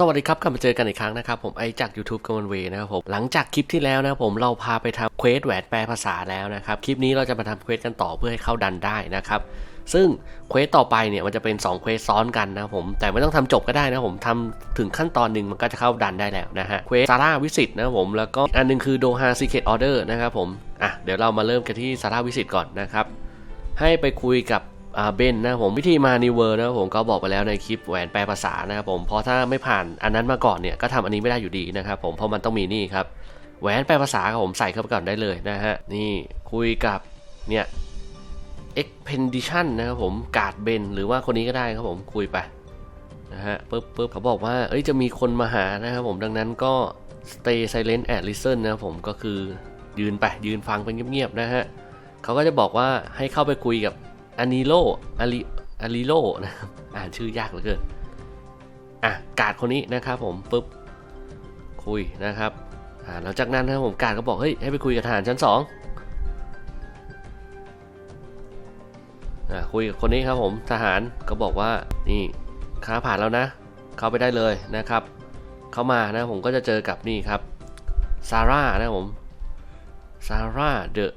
สวัสดีครับกลับมาเจอกันอีกครั้งนะครับผมไอจาก YouTube กมลเวนะครับผมหลังจากคลิปที่แล้วนะผมเราพาไปทำเควสแหวนแปลภาษาแล้วนะครับคลิปนี้เราจะมาทำเควสกันต่อเพื่อให้เข้าดันได้นะครับซึ่งเควสต่อไปเนี่ยมันจะเป็น2เควสซ้อนกันนะผมแต่ไม่ต้องทำจบก็ได้นะผมทำถึงขั้นตอนหนึ่งมันก็จะเข้าดันได้แล้วนะฮะเควสซาร่าวิสิตนะผมแล้วก็อันหนึงคือโดฮาซีเคตออเดอร์นะครับผมอะเดี๋ยวเรามาเริ่มกันที่ซาร่าวิสิตก่อนนะครับให้ไปคุยกับ เบนนะผมวิธีมานิเวอร์นะผมก็บอกไปแล้วในคลิปแหวนแปลภาษานะครับผมเพราะถ้าไม่ผ่านอันนั้นมาก่อนเนี่ยก็ทำอันนี้ไม่ได้อยู่ดีนะครับผมเพราะมันต้องมีนี่ครับแหวนแปลภาษาครับผมใส่เข้าไปก่อนได้เลยนะฮะนี่คุยกับเนี่ย expedition นะครับผมกาดเบนหรือว่าคนนี้ก็ได้ครับผมคุยไปนะฮะปึ๊บปึ๊บเขาบอกว่าเอ้ยจะมีคนมาหานะครับผมดังนั้นก็ stay silent and listen นะครับผมก็คือยืนไปยืนฟังไปเงียบๆนะฮะเขาก็จะบอกว่าให้เข้าไปคุยกับ อานิโลอาริอาริโลนะครับอ่านชื่อยากเหลือเกินอะกาดคนนี้นะครับผมปึ๊บคุยนะครับอ่าหลังจากนั้นนะครับผมกาดก็บอกเฮ้ยให้ไปคุยกับทหารชั้นสองอะคุยกับคนนี้ครับผมทหารก็บอกว่านี่ค้าผ่านแล้วนะ เข้าไปได้เลยนะครับ เข้ามานะผมก็จะเจอกับนี่ครับซาร่านะผมซาร่าเดอะ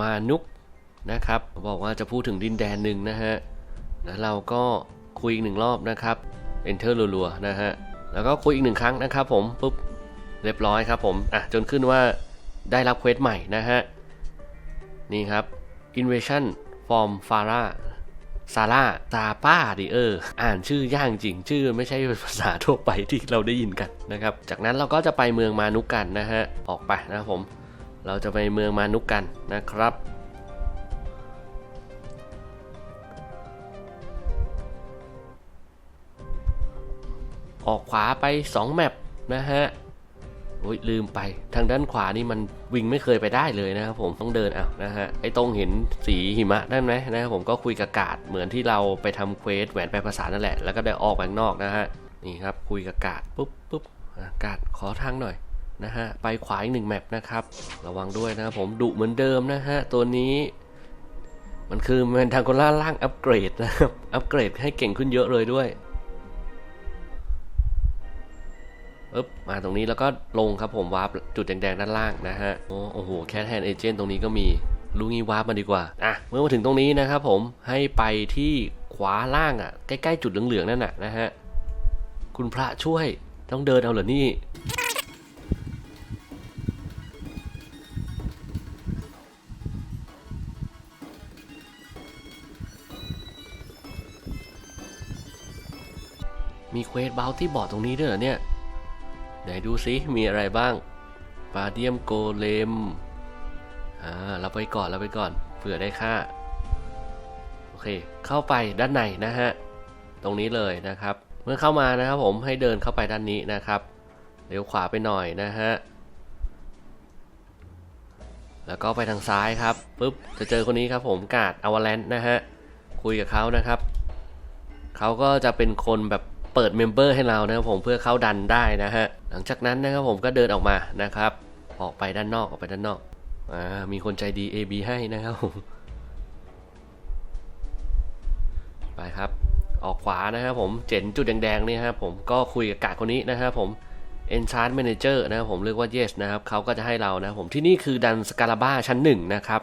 มานุก นะครับ บอกว่าจะพูดถึงดินแดนหนึ่งนะฮะแล้วเราก็คุยอีกหนึ่งรอบนะครับ enter รัวๆนะฮะ แล้วก็คุยอีกหนึ่งครั้งนะครับผมปุ๊บเรียบร้อยครับผมอะจนขึ้นว่าได้รับเควสใหม่นะฮะ นี่ครับ invasion from Farah ซาร่าซาป้าดิเอออ่านชื่อยากจริง ชื่อไม่ใช่ภาษาทั่วไปที่เราได้ยินกันนะครับ จากนั้นเราก็จะไปเมืองมานุกกันนะฮะ ออกไปนะครับผม เราจะไปเมืองมานุกกันนะครับ ออกขวาไป 2 แมปนะฮะโอ้ยลืมไปทางด้านขวานี่มันวิ่งไม่เคยไปได้เลยนะครับผมต้องเดินเอานะฮะไอ้ตรงเห็นสีหิมะนั่นไหมนะครับผมก็คุยกับกาดเหมือนที่เราไปทำเควสแหวนแปลภาษานั่นแหละแล้วก็ได้ออกไปข้างนอกนะฮะนี่ครับคุยกับกาดปุ๊บปุ๊บกาดขอทางหน่อยนะฮะไปขวาอีกหนึ่งแมปนะครับระวังด้วยนะครับผมดุเหมือนเดิมนะฮะตัวนี้มันคือแมนทางโกล่าล่างอัปเกรดนะครับอัปเกรดให้เก่งขึ้นเยอะเลยด้วย ปึ๊บมาตรงนี้แล้วก็ลงครับผมวาร์ปจุดแดงๆด้านล่างนะฮะโอ้โหแคทแฮนเอเจนต์ตรงนี้ก็มีรู้งี้วาร์ปมาดีกว่าอะเมื่อมาถึงตรงนี้นะครับผมให้ไปที่ขวาล่างอะใกล้ๆจุดเหลืองๆนั่นน่ะนะฮะคุณพระช่วยต้องเดินเอาเหรอนี่มีเควสเบลที่บอร์ดตรงนี้ด้วยเหรอเนี่ย ไหนดูซิมีอะไรบ้างปาเดียมโกเลมอ่าเราไปก่อนเราไปก่อนเผื่อได้ค่าโอเค เข้าไปด้านในนะฮะตรงนี้เลยนะครับ เมื่อเข้ามานะครับผมให้เดินเข้าไปด้านนี้นะครับเลี้ยวขวาไปหน่อยนะฮะแล้วก็ไปทางซ้ายครับปุ๊บจะเจอคนนี้ครับผมกาดอวาแลนนะฮะคุยกับเขานะครับเขาก็จะเป็นคนแบบ เปิดเมมเบอร์ให้เรานะครับผมเพื่อเข้าดันได้นะฮะหลังจากนั้นนะครับผมก็เดินออกมานะครับ ออกไปด้านนอกออกไปด้านนอกอ่ามีคนใจดี AB ให้นะครับผมไปครับ ออกขวานะครับผมเจ๋นจุดแดงๆนี่ครับผมก็คุยกับกาดคนนี้นะครับผม Enchant Manager นะครับผมเรียกว่า Yes นะครับเขาก็จะให้เรานะครับผมที่นี่คือดันสกาลาบ้าชั้นหนึ่งนะครับ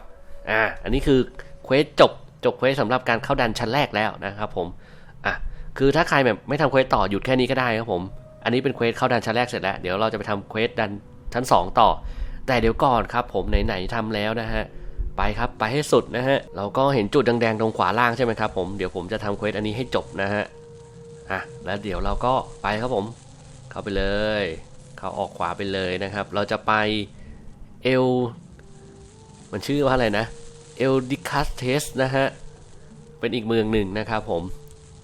อ่าอันนี้คือเควสจบจบเควสสำหรับการเข้าดันชั้นแรกแล้วนะครับผม คือถ้าใครแบบไม่ทำเควสต่อหยุดแค่นี้ก็ได้ครับผม อันนี้เป็นเควสเข้าดันชั้นแรกเสร็จแล้ว เดี๋ยวเราจะไปทำเควสดันชั้น 2 ต่อ แต่เดี๋ยวก่อนครับผมไหนๆทำแล้วนะฮะไปครับไปให้สุดนะฮะเราก็เห็นจุดแดงๆตรงขวาล่างใช่ไหมครับผมเดี๋ยวผมจะทำเควสอันนี้ให้จบนะฮะอะแล้วเดี๋ยวเราก็ไปครับผม เข้าไปเลย เข้าออกขวาไปเลยนะครับ เราจะไปเอลมันชื่อว่าอะไรนะเอลดิคัสเทสนะฮะเป็นอีกเมืองหนึ่งนะครับผม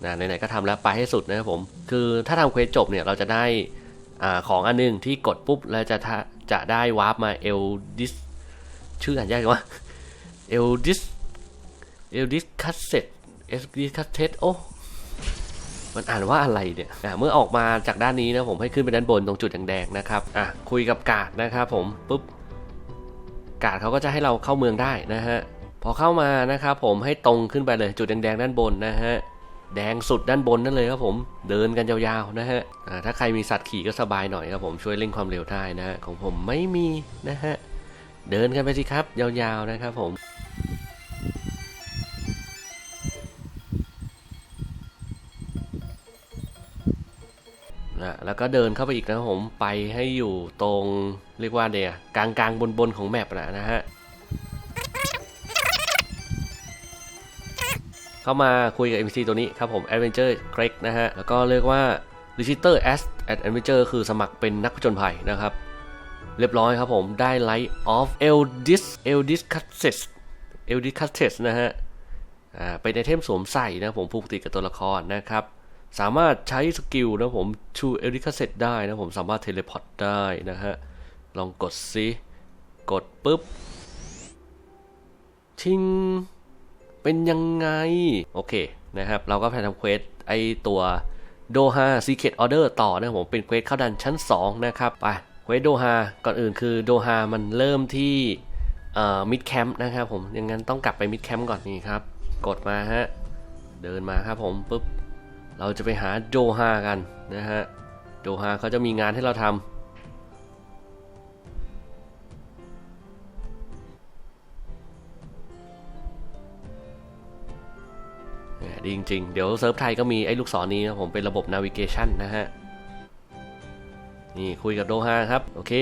นะไหนๆก็ทำแล้วไปให้สุดนะครับผมคือถ้าทำเควสจบเนี่ยเราจะได้อาของอันหนึงที่กดปุ๊บแล้วจะจะได้วาร์ปมาเอลดิสชื่ออ่านยากจังวะเอลดิสเอลดิสคัสเซ็ตเอลดิสคัสเทสโอ้มันอ่านว่าอะไรเนี่ยอะเมื่อออกมาจากด้านนี้นะผมให้ขึ้นไปด้านบนตรงจุดแดงๆนะครับอะคุยกับกาดนะครับผมปุ๊บกาดเขาก็จะให้เราเข้าเมืองได้นะฮะพอเข้ามานะครับผมให้ตรงขึ้นไปเลยจุดแดงๆด้านบนนะฮะ แดงสุดด้านบนนั่นเลยครับผม เดินกันยาวๆนะฮะถ้าใครมีสัตว์ขี่ก็สบายหน่อยครับผมช่วยเร่งความเร็วได้นะฮะของผมไม่มีนะฮะ เดินกันไปสิครับ ยาวๆนะครับผมนะแล้วก็เดินเข้าไปอีกนะผมไปให้อยู่ตรงเรียกว่าเนี่ยกลางกลางบนบนๆของแมปนะนะฮะ เข้ามาคุยกับ NPC ตัวนี้ครับผม Adventure Greg นะฮะ แล้วก็เรียกว่า Register as Adventure คือสมัครเป็นนักผจญภัยนะครับ เรียบร้อยครับผมได้ Light of Eldis Eldis c u s t e s Eldis c u s t e s นะฮะอ่าเป็นไอเทมสวมใส่นะผมผูกติดกับตัวละครนะครับ สามารถใช้สกิลนะผมชูเอริคาเซตได้นะผมสามารถเทเลพอร์ตได้นะฮะ ลองกดซิ กดปุ๊บ ชิง เป็นยังไง โอเคนะครับ เราก็ไปทำเควสไอตัวโดฮาซีเค t ออเดอร์ต่อนะผมเป็นเควสเข้าดันชั้น 2 นะครับ ไปเควสโดฮาก่อนอื่นคือโดฮามันเริ่มที่เอ่อมิดแคมป์นะครับผมยังงั้นต้องกลับไปมิดแคมป์ก่อนนี่ครับ กดมาฮะ เดินมาครับผมปุ๊บ เราจะไปหาโดฮากันนะฮะ โดฮาเขาจะมีงานให้เราทำ ดีจริงๆ เดี๋ยวเซิร์ฟไทยก็มีไอ้ลูกศรนี้นะผมเป็นระบบนาวิเกชันนะฮะ นี่คุยกับโดฮาครับ โอเค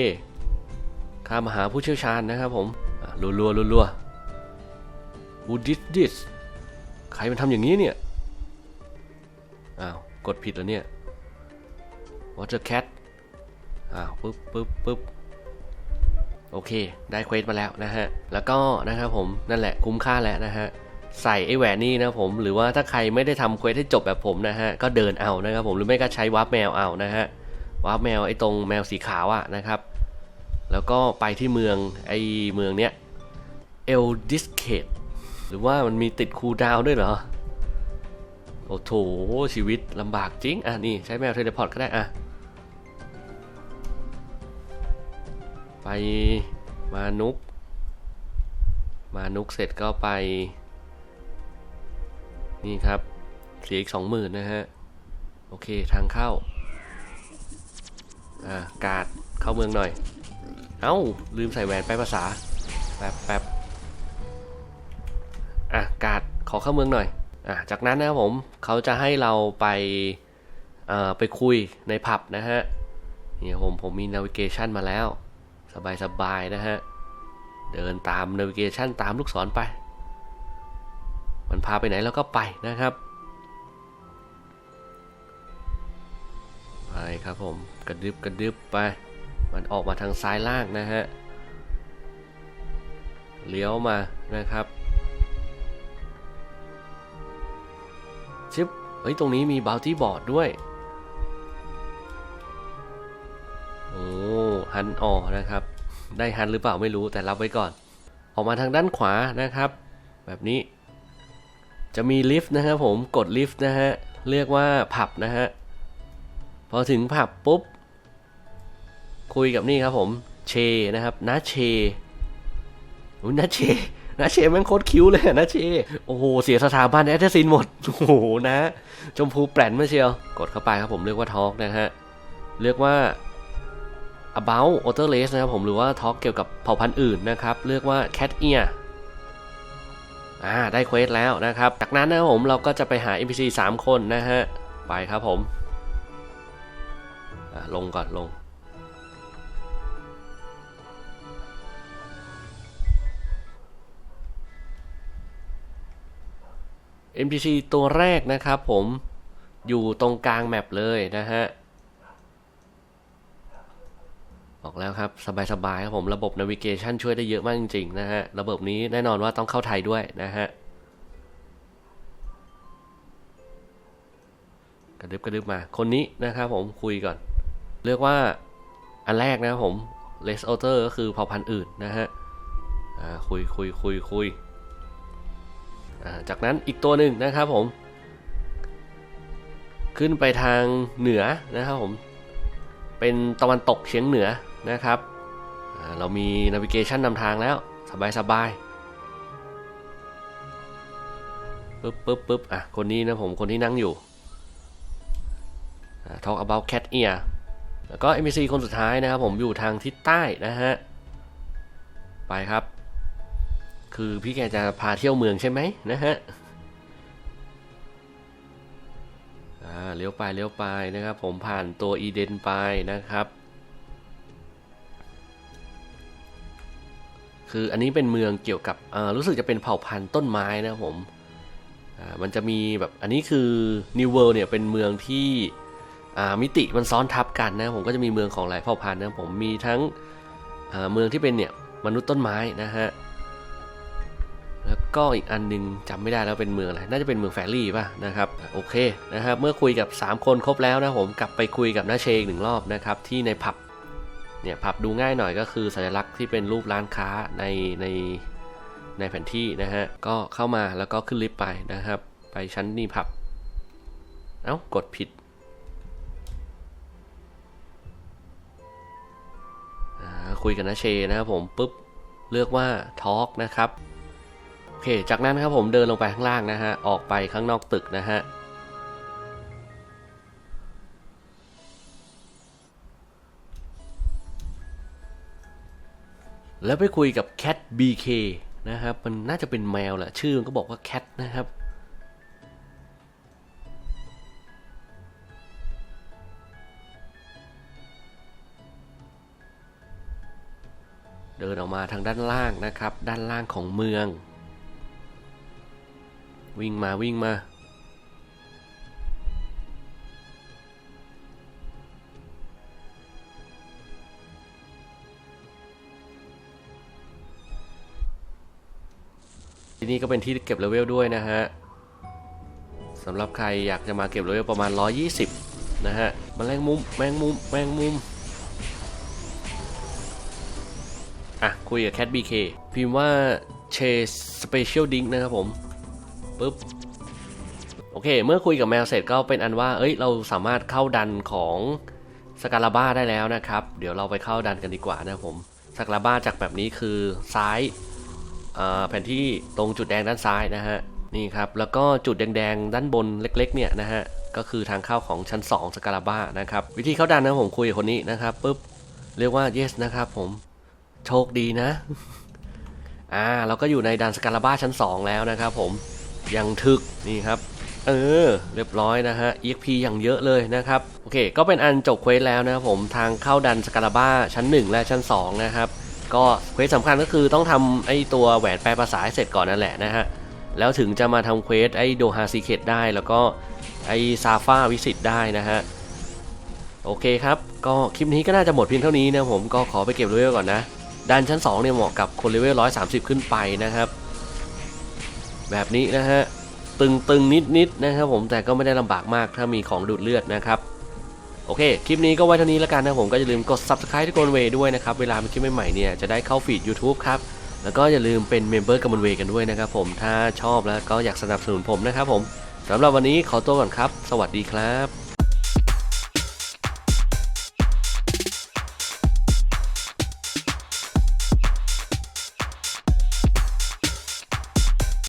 ข้ามาหาผู้เชี่ยวชาญนะครับผมรัวรัวรัวรัว Who did this ใครมันทำอย่างนี้เนี่ย อ้าว กดผิดแล้วเนี่ย Water Cat อ้าวปึ๊บปึ๊บปึ๊บโอเค ได้เควสมาแล้วนะฮะ แล้วก็นะครับผม นั่นแหละคุ้มค่าแล้วนะฮะ ใส่ไอ้แหวนนี่นะผม หรือว่าถ้าใครไม่ได้ทำเควสให้จบแบบผมนะฮะ ก็เดินเอานะครับผมหรือไม่ก็ใช้วาร์ปแมวเอานะฮะวาร์ปแมวไอ้ตรงแมวสีขาวอะนะครับ แล้วก็ไปที่เมืองไอ้เมืองเนี้ยเอลดิสเคตหรือว่ามันมีติดคูดาวด้วยเหรอ โอ้โถชีวิตลำบากจริง อะนี่ใช้แมวเทเลพอร์ตก็ได้อะ ไปมานุกมานุกเสร็จก็ไป นี่ครับ เสียอีกสองหมื่นนะฮะ โอเคทางเข้า อ่ากาดเข้าเมืองหน่อย เอ้า ลืมใส่แหวนไปภาษา แป๊บแป๊บอะกาดขอเข้าเมืองหน่อย อะจากนั้นนะครับผมเขาจะให้เราไปเอ่อไปคุยในผับนะฮะนี่ผมผมมีนาวิเกชันมาแล้ว สบายสบายนะฮะ เดินตามนาวิเกชันตามลูกศรไป มันพาไปไหนเราก็ไปนะครับไปครับผมกระดึบกระดึบไป มันออกมาทางซ้ายล่างนะฮะเลี้ยวมานะครับชิปเฮ้ยตรงนี้มีบ o ลที่บอร์ดด้วยโอ้ฮันออนะครับ ได้ฮันหรือเปล่าไม่รู้แต่รับไว้ก่อน ออกมาทางด้านขวานะครับ แบบนี้ จะมีลิฟต์นะครับผมกดลิฟต์นะฮะเรียกว่าผับนะฮะพอถึงผับปุ๊บ คุยกับนี่ครับผมเชนะครับนาเชอุ้ยนาเชนาเชแม่งโคตรคิ้วเลยอะนาเช โอ้โห เสียสถาบันแอตซินหมด โอ้โหนะ ชมพูแปลนมาเชียว กดเข้าไปครับผมเรียกว่าทอล์กนะฮะ เรียกว่า about outer race นะครับผมหรือว่าทอล์กเกี่ยวกับเผ่าพันธุ์อื่นนะครับ เรียกว่า cat ear อ่าได้เควสแล้วนะครับ จากนั้นนะครับผมเราก็จะไปหา NPC 3 คนนะฮะ ไปครับผมลงก่อนลง NPC ตัวแรกนะครับผมอยู่ตรงกลางแมปเลยนะฮะ บอกแล้วครับ สบายๆครับผมระบบ navigation ช่วยได้เยอะมากจริงๆนะฮะ ระบบนี้แน่นอนว่าต้องเข้าไทยด้วยนะฮะ กระดึบกระดึบมา คนนี้นะครับผมคุยก่อน เรียกว่าอันแรกนะครับผม Les o t e r ก็คือเผ่าพันธุ์อื่นนะฮะอ่าคุยคุยคุยคุยอ่าจากนั้นอีกตัวหนึ่งนะครับผม ขึ้นไปทางเหนือนะครับผม เป็นตะวันตกเฉียงเหนือ นะครับ เรามีนาวิเกชันนำทางแล้ว สบายสบายปึ๊บปึ๊บปึ๊บอะ คนนี้นะผม คนที่นั่งอยู่ talk about cat ear แล้วก็ NPC คนสุดท้ายนะครับ ผมอยู่ทางทิศใต้นะฮะ ไปครับ คือพี่แกจะพาเที่ยวเมืองใช่ไหมนะฮะอ่าเลี้ยวไปเลี้ยวไปนะครับ ผมผ่านตัวอีเดนไปนะครับ คืออันนี้เป็นเมืองเกี่ยวกับอ่ารู้สึกจะเป็นเผ่าพันธุ์ต้นไม้นะผมอ่ามันจะมีแบบอันนี้คือ New World เนี่ยเป็นเมืองที่อ่ามิติมันซ้อนทับกันนะผมก็จะมีเมืองของหลายเผ่าพันธุ์นะผมมีทั้งอ่าเมืองที่เป็นเนี่ยมนุษย์ต้นไม้นะฮะแล้วก็อีกอันหนึงจำไม่ได้แล้วเป็นเมืองอะไรน่าจะเป็นเมืองแฟรี่ป่ะนะครับโอเคนะครับเมื่อคุยกับ 3 คนครบแล้วนะผมกลับไปคุยกับน้าเชงหนึ่งรอบนะครับที่ในผับ เนี่ยผับดูง่ายหน่อยก็คือสัญลักษณ์ที่เป็นรูปร้านค้าในในในแผนที่นะฮะ ก็เข้ามาแล้วก็ขึ้นลิฟต์ไปนะครับ ไปชั้นนี่ผับ เอ้ากดผิดอ่าคุยกับนาเชนะครับผมปุ๊บเลือกว่าทอล์กนะครับ โอเค จากนั้นครับผมเดินลงไปข้างล่างนะฮะ ออกไปข้างนอกตึกนะฮะ แล้วไปคุยกับ Cat BK นะครับ มันน่าจะเป็นแมวแหละ ชื่อมันก็บอกว่า Cat นะครับ เดินออกมาทางด้านล่างนะครับ ด้านล่างของเมือง วิ่งมาวิ่งมา ที่นี่ก็เป็นที่เก็บเลเวลด้วยนะฮะสำหรับใครอยากจะมาเก็บเลเวลประมาณ 120 นะฮะมแมงมุมแมงมุมแมงมุมอะคุยกับ Cat BK พิมพ์ว่า c h e Special Drink นะครับผมปุ๊บโอเค เมื่อคุยกับแมวเสร็จก็เป็นอันว่า เอ้ย เราสามารถเข้าดันของสกาลาบ้าได้แล้วนะครับ เดี๋ยวเราไปเข้าดันกันดีกว่านะครับผมสกาลาบ้าจากแบบนี้คือซ้าย แผนที่ตรงจุดแดงด้านซ้ายนะฮะนี่ครับแล้วก็จุดแดงๆด้านบนเล็กๆเนี่ยนะฮะก็คือทางเข้าของชั้น 2สกาลาบ้านะครับวิธีเข้าดันนะผมคุยกับคนนี้นะครับปุ๊บเรียกว่า yes นะครับผมโชคดีนะอ่าเราก็อยู่ในดันสกาลาบ้าชั้น 2 แล้วนะครับผมยังทึกนี่ครับเออเรียบร้อยนะฮะ EXP อย่างเยอะเลยนะครับ โอเค ก็เป็นอันจบเควสแล้วนะครับผมทางเข้าดันสกาลาบ้าชั้น 1 และชั้น 2 นะครับ ก็เควสสำคัญก็คือต้องทำไอ้ตัวแหวนแปลภาษาให้เสร็จก่อนนั่นแหละนะฮะ แล้วถึงจะมาทำเควสไอ้โดฮาซีเคตได้แล้วก็ไอ้ซาฟาวิสิตได้นะฮะ โอเคครับ ก็คลิปนี้ก็น่าจะหมดเพียงเท่านี้นะผมก็ขอไปเก็บเลเวลก่อนนะด้านชั้น 2 เนี่ยเหมาะกับคนเลเวล130 ขึ้นไปนะครับ แบบนี้นะฮะ ตึงตึงนิดนิดๆ นะครับผมแต่ก็ไม่ได้ลำบากมากถ้ามีของดูดเลือดนะครับ โอเค คลิปนี้ก็ไว้เท่านี้แล้วกันนะผมก็อย่าลืมกด subscribe ที่กอนเวด้วยนะครับ เวลามีคลิปใหม่ๆเนี่ยจะได้เข้าฟีด YouTube ครับ แล้วก็อย่าลืมเป็นเมมเบอร์กับมันเวกันด้วยนะครับผม ถ้าชอบแล้วก็อยากสนับสนุนผมนะครับผมสำหรับวันนี้ขอตัวก่อนครับ สวัสดีครับ